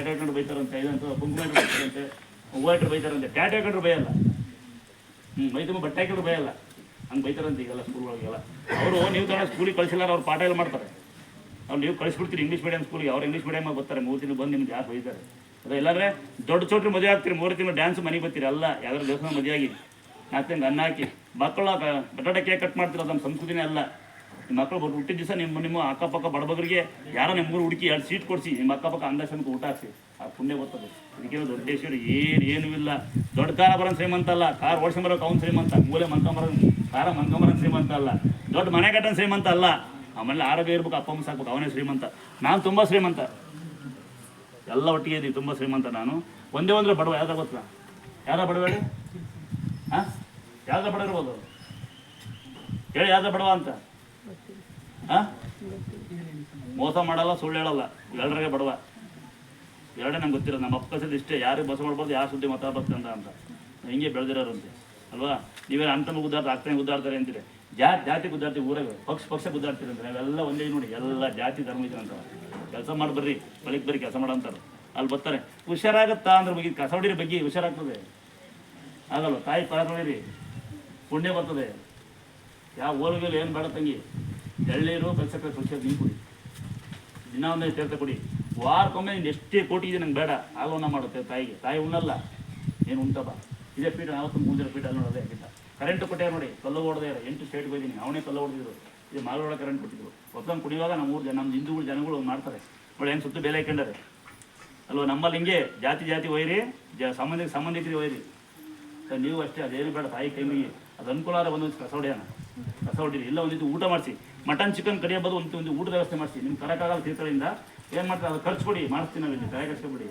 Tattoo ಹಾಕೊಂಡು ಬೈತಾರಂತೆ, ಇದಂತ ಕುಂಕುಮ ಬೈತಾರಂತೆ ಹೂವು ಇಟ್ಟು ಬೈತಾರಂತೆ ಟ್ಯಾಟಾ ಹಾಕೊಂಡ್ರು ಬೈಯಲ್ಲ. ಹ್ಞೂ ಮೈತುಂಬ ಬಟ್ಟೆ ಹಾಕಿದ್ರೆ ಬೈಯಲ್ಲ. ಹಂಗೆ ಬೈತಾರಂತೆ ಈಗೆಲ್ಲ ಸ್ಕೂಲ್ಗಳಿಗೆಲ್ಲ ಅವರು ನೀವು ತಗೊಂಡು ಸ್ಕೂಲಿಗೆ ಕಳಿಸಿಲ್ಲ ಅವ್ರು ಪಾಠ ಎಲ್ಲ ಮಾಡ್ತಾರೆ. ಅವ್ರು ನೀವು ಕಳಿಸ್ಬಿಡ್ತೀರಿ ಇಂಗ್ಲೀಷ್ ಮೀಡಿಯಂ ಸ್ಕೂಲಿಗೆ ಅವ್ರು ಇಂಗ್ಲೀಷ್ ಮೀಡಿಯಮ್ ಬರ್ತಾರೆ, ಮೂರು ದಿನ ಬಂದು ನಿಮ್ಗೆ ಜಾಸ್ತಿ ಬೈತಾರೆ. ಅದೇ, ಇಲ್ಲಾಂದ್ರೆ ದೊಡ್ಡ ಚೋಟ್ರಿ ಮದುವೆ ಆಗ್ತೀರಿ, ಮೂರು ತಿಂಗಳು ಡ್ಯಾನ್ಸ್ ಮನೆಗೆ ಬರ್ತೀರಿ ಅಲ್ಲ ಯಾವ್ದಾದ್ರು ದೇವಸ್ಥಾನ ಮದುವೆ ನಾಲ್ಕು ಅನ್ನ ಹಾಕಿ. ಮಕ್ಕಳು ಬಟಾಟೆ ಕೇಕ್ ಕಟ್ ಮಾಡ್ತೀರ ನಮ್ಮ ಸಂಸ್ಕೃತಿನೇ ಅಲ್ಲ. ನಿಮ್ಮ ಮಕ್ಕಳು ಬರ್ಬಿಟ್ಟು ಹುಟ್ಟಿದ ದಿವಸ ನಿಮ್ಮ ನಿಮ್ಮ ಅಕ್ಕಪಕ್ಕ ಬಡಬಗರಿಗೆ ಯಾರೋ ಊರು ಹುಡುಕಿ ಎರಡು ಸೀಟ್ ಕೊಡಿಸಿ, ನಿಮ್ಮ ಅಕ್ಕಪಕ್ಕ ಅಂದಾಶನಕ್ಕೆ ಊಟ ಹಾಕಿಸಿ. ಆ ಪುಣ್ಯ ಗೊತ್ತದೆ ಅದಕ್ಕೆ ದೊಡ್ಡೇಶ್ವರಿ, ಏನು, ಏನೂ ಇಲ್ಲ. ದೊಡ್ಡ ಕಾರ ಬರೋನ್ ಶ್ರೀಮಂತ ಅಲ್ಲ. ಕಾರ್ ಓಡಿಸ್ಕೊಂಬರೋಕೆ ಅವ್ನು ಶ್ರೀಮಂತ. ಮೂಲೆ ಮಂಕಂಬರೋ ಕಾರ ಮಂಕಂಬರೋನ್ ಶ್ರೀಮಂತ ಅಲ್ಲ. ದೊಡ್ಡ ಮನೆ ಕಟ್ಟನ್ ಶ್ರೀಮಂತ ಅಲ್ಲ. ಆಮೇಲೆ ಆರೋಗ್ಯ ಇರ್ಬೇಕು, ಅಪ್ಪ ಅಮ್ಮ ಸಾಕ್ಬೇಕು, ಅವನೇ ಶ್ರೀಮಂತ. ನಾನು ತುಂಬ ಶ್ರೀಮಂತ. ಎಲ್ಲ ಒಟ್ಟಿಗೆ ಇದ್ದೀವಿ ತುಂಬ ಶ್ರೀಮಂತ ನಾನು. ಒಂದೇ ಒಂದ್ರೆ ಬಡವ ಯಾವ್ದು ಗೊತ್ತಾ? ಯಾವ್ದ ಬಡವ ಹೇಳಿ? ಹಾಂ ಯಾವ್ದ ಬಡ ಇರ್ಬೋದು? ಹೇಳಿ ಯಾವ್ದ ಬಡವ ಅಂತ. ಮೋಸ ಮಾಡಲ್ಲ, ಸುಳ್ಳು ಹೇಳಲ್ಲ ಎರಡರಾಗೆ ಬಡವ. ಎರಡೇ ನಂಗೆ ಗೊತ್ತಿರೋದು, ನಮ್ಮ ಅಪ್ಪ ಸದ್ದು ಇಷ್ಟೇ, ಯಾರಿಗೆ ಬಸ ಮಾಡ್ಬಾರ್ದು ಯಾರು ಸುದ್ದಿ ಮತ ಅಂತ ಅಂತ. ಹಿಂಗೆ ಬೆಳೆದಿರೋರಂತೆ ಅಲ್ವಾ? ನೀವೇ ಅಂತ ಗುದ್ದಾರ್ತ ಅಕ್ಕನೇ ಗುದ್ದಾಡ್ತಾರೆ ಅಂತೀರಿ. ಜಾತಿ ಜಾತಿ ಗುದ್ದಾಡ್ತೀವಿ, ಊರಾಗ. ಪಕ್ಷ ಪಕ್ಷ ಉದ್ದಾರ್ತೀರಿ ಅಂತ. ನಾವೆಲ್ಲ ಒಂದೇ ನೋಡಿ, ಎಲ್ಲ ಜಾತಿ, ಧರ್ಮ ಅಂತ. ಕೆಲಸ ಮಾಡಿ ಬರ್ರಿ ಬಳಿಕ್ ಬರ್ರಿ, ಕೆಲಸ ಮಾಡಂತಾರೆ ಅಲ್ಲಿ ಬರ್ತಾರೆ. ಹುಷಾರಾಗತ್ತಾ ಅಂದ್ರೆ ಬಗ್ಗೆ ಕಸ ಹೊಡಿರಿ ಬಗ್ಗೆ ಹುಷಾರಾಗ್ತದೆ. ಆಗಲ್ಲ ತಾಯಿ ಪಾರ ನೋಡಿರಿ ಪುಣ್ಯ ಬರ್ತದೆ. ಯಾವ ಓಲ್ಗಲ್ಲಿ ಏನು ಬೇಡ ತಂಗಿ. ಎಳ್ಳೀರು ಬೆಳ್ಸಕ್ಕೆ ಸ್ವಚ್ಛ ನೀವು ಕುಡಿ. ದಿನ ಒಂದೇ ತೀರ್ಥ ಕೊಡಿ ವಾರಕ್ಕೊಮ್ಮೆ ನೀನು ಎಷ್ಟೇ ಕೋಟಿ ಇದೆ ನಂಗೆ ಬೇಡ. ಆಲೋನ ಮಾಡುತ್ತೆ ತಾಯಿಗೆ. ತಾಯಿ ಉಣ್ಣಲ್ಲ. ಏನು ಉಂಟಪ್ಪ ಇದೇ ಪೀಠ ನಾವತ್ತು ಮುಂದಿನ ಪೀಠ ಅಲ್ಲಿ ನೋಡೋದೇ ಆಗಿಲ್ಲ ಕರೆಂಟ್ ಕೊಟ್ಟೆ ನೋಡಿ, ಕಲ್ಲು ಹೊಡೆದೇ ಎಂಟು ಸ್ಟೇಟ್ ಹೋಗಿದ್ದೀನಿ. ಅವನೇ ಕಲ್ಲು ಹೊಡೆದಿದ್ರು ಇದು ಮಾಲೋಳ ಕರೆಂಟ್ ಕೊಟ್ಟಿದ್ರು. ಒತ್ತಂಗೆ ಕುಡಿಯುವಾಗ ನಮ್ಮ ಊರು ಜನ ನಮ್ಮ ಹಿಂದೂಗಳು ಜನಗಳು ಮಾಡ್ತಾರೆ. ನೋಡಿ ಹೆಂಗೆ ಸುತ್ತು ಬೆಲೆ ಹಾಕೊಂಡಾರೆ ಅಲ್ವಾ? ನಮ್ಮಲ್ಲಿ ಹಿಂಗೆ ಜಾತಿ ಜಾತಿ ಒಯ್ರಿ, ಜ ಸಂಬಂಧಿಕ ಸಂಬಂಧಿಕರಿಗೆ ಒಯ್ರಿ. ಸೊ ನೀವು ಅಷ್ಟೇ, ಅದೇನು ಬೇಡ ತಾಯಿ ಕೈಮಿಗೆ. ಅದು ಅನುಕೂಲ ಆದ್ರೆ ಒಂದೊಂದು ಕಸ ಕಸ ಹೊಡಿರಿ ಇಲ್ಲ ಒಂದಿದ್ದು ಊಟ ಮಾಡಿಸಿ, ಮಟನ್ ಚಿಕನ್ ಕರಿಯಬಹುದು ಒಂದು ಒಂದು ಊಟದ ವ್ಯವಸ್ಥೆ ಮಾಡಿಸಿ. ನಿಮ್ಗೆ ಆಗಲ್ಲ ತೀರ್ಥದಿಂದ ಏನು ಮಾಡ್ತಾರೆ? ಅದು ಖರ್ಚು ಕೊಡಿ, ಮಾಡಿಸ್ತೀನಿ ನಾವು ಇಲ್ಲಿ ತಲೆ ಕಟ್ಸ್ಕೊಬಿಡಿ